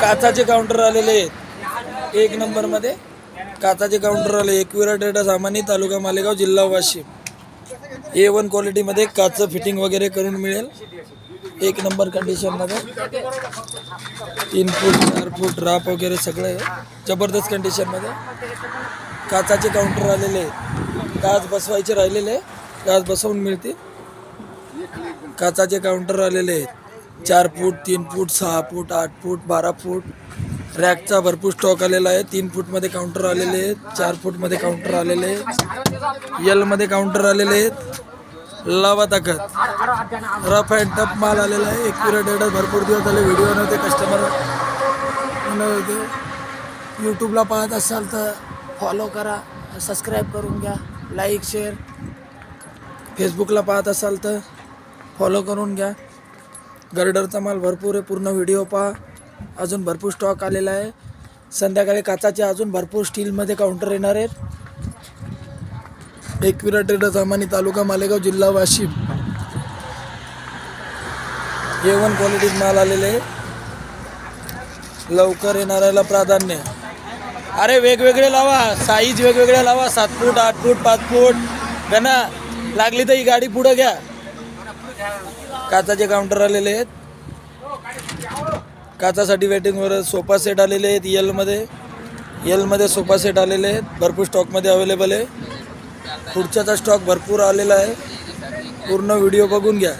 काचाचे counter आलेले आहेत. एक नंबरमध्ये काचाचे काउंटर आले. एकविरा डेटा सामानी तालुका मालेगाव जिल्हा वाशिम. ए वन क्वालिटीमध्ये काचं फिटिंग वगैरे करून मिळेल. एक नंबर कंडिशनमध्ये तीन फूट चार फूट राप वगैरे सगळं आहे. जबरदस्त कंडिशनमध्ये काचाचे काउंटर आलेले आहेत. काच बसवायचे राहिलेले आहे. काच बसवून मिळतील. काचाचे काउंटर आलेले आहेत. चार फूट तीन फूट सहा फूट आठ फूट बारा फूट. रॅकचा भरपूर स्टॉक आलेला आहे. तीन फूटमध्ये काउंटर आलेले आहेत. चार फूटमध्ये काउंटर आलेले आहेत. यलमध्ये काउंटर आलेले आहेत. लावा ताकद. रफ अँड टफ माल आलेला आहे. एक पिरियड भरपूर दिवस झाले व्हिडिओ नव्हते कस्टमर होते यूट्यूबला पाहत असाल तर फॉलो करा. सबस्क्राईब करून घ्या. लाईक शेअर फेसबुकला पाहत असाल तर फॉलो करून घ्या. गर्डरचा माल भरपूर आहे. पूर्ण व्हिडिओ पहा. अजून भरपूर स्टॉक आलेला आहे. संध्याकाळी काचाचे अजून भरपूर स्टीलमध्ये काउंटर येणार आहेत. एकविरा ट्रेडर सामानी तालुका मालेगाव जिल्हा वाशिम. ए वन क्वालिटीत माल आलेले आहे. लवकर येणाऱ्याला प्राधान्य. अरे वेगवेगळे लावा. साईज वेगवेगळे लावा. सात फूट आठ फूट पाच फूट. गणा. लागली तर ही गाडी पुढं घ्या. काचाचे काउंटर आलेले आहेत. काचासाठी वेटिंगवर सोफा सेट आलेले आहेत यलमध्ये यलमध्ये सोफा सेट आलेले आहेत. भरपूर स्टॉकमध्ये अवेलेबल आहे. पुढच्याचा स्टॉक भरपूर आलेला आहे. पूर्ण व्हिडिओ बघून घ्या.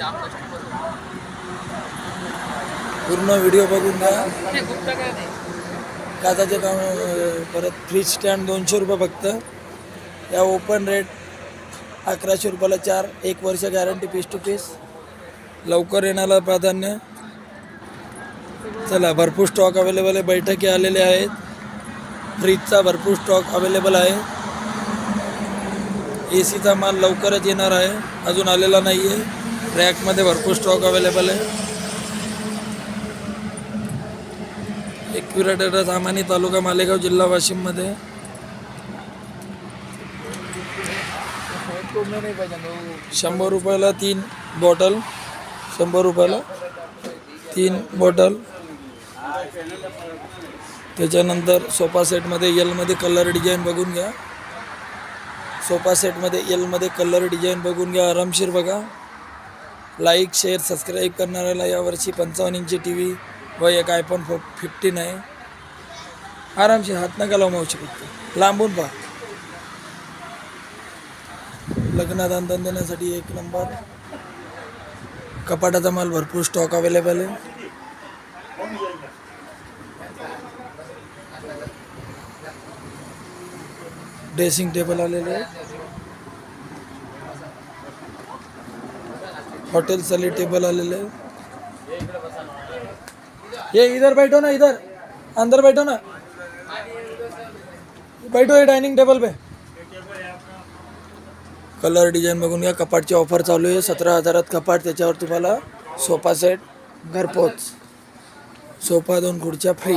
पूर्ण व्हिडिओ बघून घ्या. काचाचे काम परत फ्रीज स्टँड दोनशे रुपये फक्त. या ओपन रेट अकराशे रुपयाला चार. एक वर्ष गॅरंटी पीस टू पीस लवकर येण्याला प्राधान्य. चला भरपूर स्टॉक अवेलेबल आहे. बैठकी आलेले आहेत. फ्रीजचा भरपूर स्टॉक अवेलेबल आहे. ए सीचा माल लवकरच येणार आहे. अजून आलेला नाही आहे रॅकमध्ये भरपूर स्टॉक अवेलेबल आहे. एक्युरेटर सामानी तालुका मालेगाव जिल्हा वाशिममध्ये शंभर रुपयाला तीन बॉटल शंभर रुपयाला तीन बॉटल. त्याच्यानंतर सोफा सेटमध्ये यलमध्ये कलर डिझाईन बघून घ्या. सोफा सेटमध्ये यलमध्ये कलर डिझाईन बघून घ्या. आरामशीर बघा. लाईक शेअर सबस्क्राईब करणाऱ्याला यावर्षी पंचावन्न इंची टी व्ही व एक आयफोन फो फिफ्टीन आहे आरामशीर हात नका लावू शकतो लांबून पहा. लग्नात अंधन देण्यासाठी एक नंबर कपाटाचा माल भरपूर स्टॉक अवेलेबल आहे. ड्रेसिंग टेबल आलेले आहे. हॉटेल सली टेबल आलेले ये इधर बैठो ना इधर. अंदर बैठो ना. बैठो ये डायनिंग टेबल पे. कलर डिझाईन बघून घ्या. कपाटची ऑफर चालू आहे. सतरा हजारात कपाट त्याच्यावर तुम्हाला सोफा सेट घरपोच सोफा दोन खुर्च्या फ्री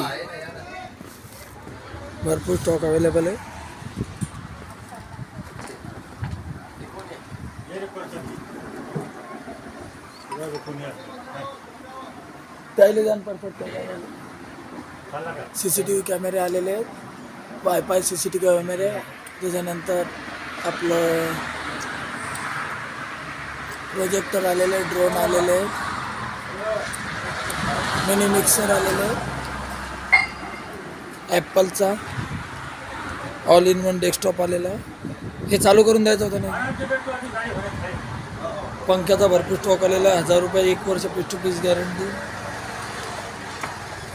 भरपूर स्टॉक अवेलेबल आहे. त्याला जाण perfect C C T V कॅमेरे आलेले आहेत. Wifi C C T V कॅमेरे त्याच्यानंतर आपलं प्रोजेक्टर आलेले ड्रोन आलेले मिनी मिक्सर आलेले ॲपलचा ऑल इन वन डेस्कटॉप आलेला. हे चालू करून द्यायचं होतं नाही पंख्याचा भरपूर स्टॉक आलेला आहे. हजार रुपये एक वर्ष पीस टू पीस गॅरंटी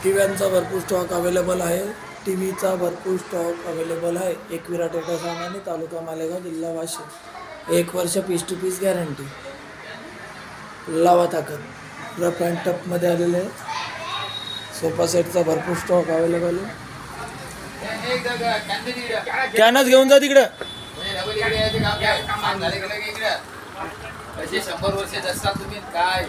टी व्ह्यांचा भरपूर स्टॉक अवेलेबल आहे. टी व्हीचा भरपूर स्टॉक अवेलेबल आहे. एकविरा टेटा सामानी तालुका मालेगाव जिल्हा वाशिम. एक वर्ष पीस टू पीस गॅरंटी लावा ताकद. रफ पॅन्ट टपमध्ये आलेले आहे सोफा सेटचा भरपूर स्टॉक अवेलेबल आहे. कॅनच घेऊन जा तिकडं. शंभर वर्ष तुम्ही काय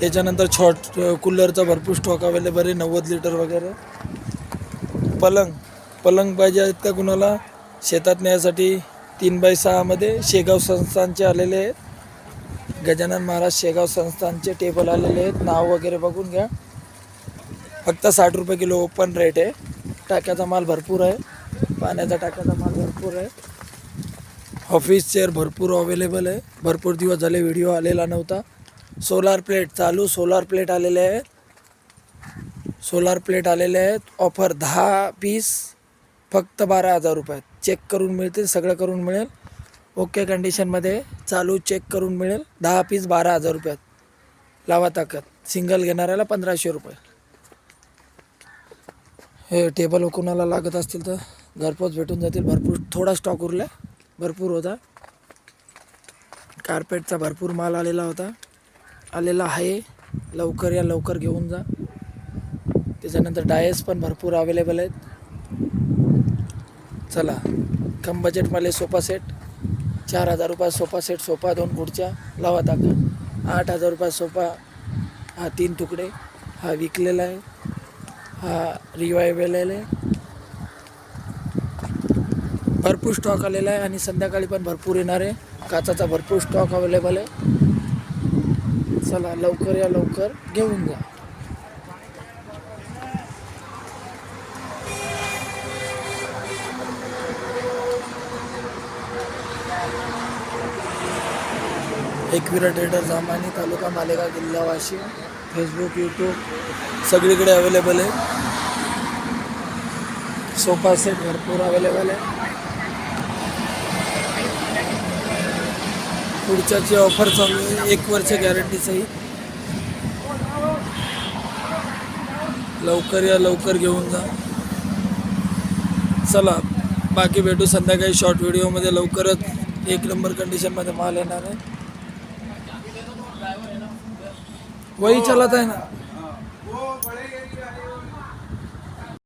त्याच्यानंतर शॉर्ट कूलरचा भरपूर स्टॉक अवेलेबल आहे. नव्वद लिटर वगैरे. पलंग. पलंग पाहिजे आहेत का कुणाला? शेतात न्यायसाठी तीन बाय सहामध्ये शेगाव संस्थानचे आलेले आहेत. गजानन महाराज शेगाव संस्थानचे टेबल आलेले आहेत. नाव वगैरे बघून घ्या. फक्त साठ रुपये किलो ओपन रेट आहे. टाक्याचा माल भरपूर आहे. पाण्याचा टाक्याचा माल भरपूर आहे. ऑफिस चेअर भरपूर अवेलेबल आहे. भरपूर दिवस झाले व्हिडिओ आलेला नव्हता. सोलार प्लेट चालू सोलार प्लेट आलेले आहेत. सोलार प्लेट आलेले आहेत. ऑफर दहा पीस फक्त बारा हजार रुपयात चेक करून मिळतील सगळं करून मिळेल. ओके कंडिशनमध्ये चालू चेक करून मिळेल. दहा पीस बारा हजार रुपयात लावा ताकद. सिंगल घेणाऱ्याला पंधराशे रुपये. हे टेबल कोणाला लागत असतील तर घरपोच भेटून जातील. भरपूर थोडा स्टॉक उरला. भरपूर होता. कार्पेटचा भरपूर माल आलेला होता. आलेला आहे. लवकर या लवकर घेऊन जा. त्याच्यानंतर डायस पण भरपूर अवेलेबल आहेत. चला कम बजेटमध्ये सोफा सेट चार हजार रुपये सोफा सेट सोफा दोन खुर्च्या लावा टाका आठ हजार रुपये सोफा हा तीन तुकडे हा विकलेला आहे हा रिवायवेल आहे. भरपूर स्टॉक आलेला आहे आणि संध्याकाळी पण भरपूर येणार आहे. काचाचा भरपूर स्टॉक अवेलेबल आहे. चला लवकर या लवकर. घेऊन जा. एकविरा ट्रेडर जामानी तालुका मालेगाव जिल्हा वाशिम फेसबुक यूट्यूब सगळीकडे अवेलेबल आहे. सोफा सेट भरपूर अवेलेबल आहे. पुढच्याची ऑफर चालू आहे. एक वर्ष गॅरंटी लवकर या लवकर घेऊन जा. चला बाकी भेटू संध्याकाळी शॉर्ट व्हिडिओमध्ये लवकरच. एक नंबर कंडिशनमध्ये माल येणार आहे. वही चलत आहे ना? हो,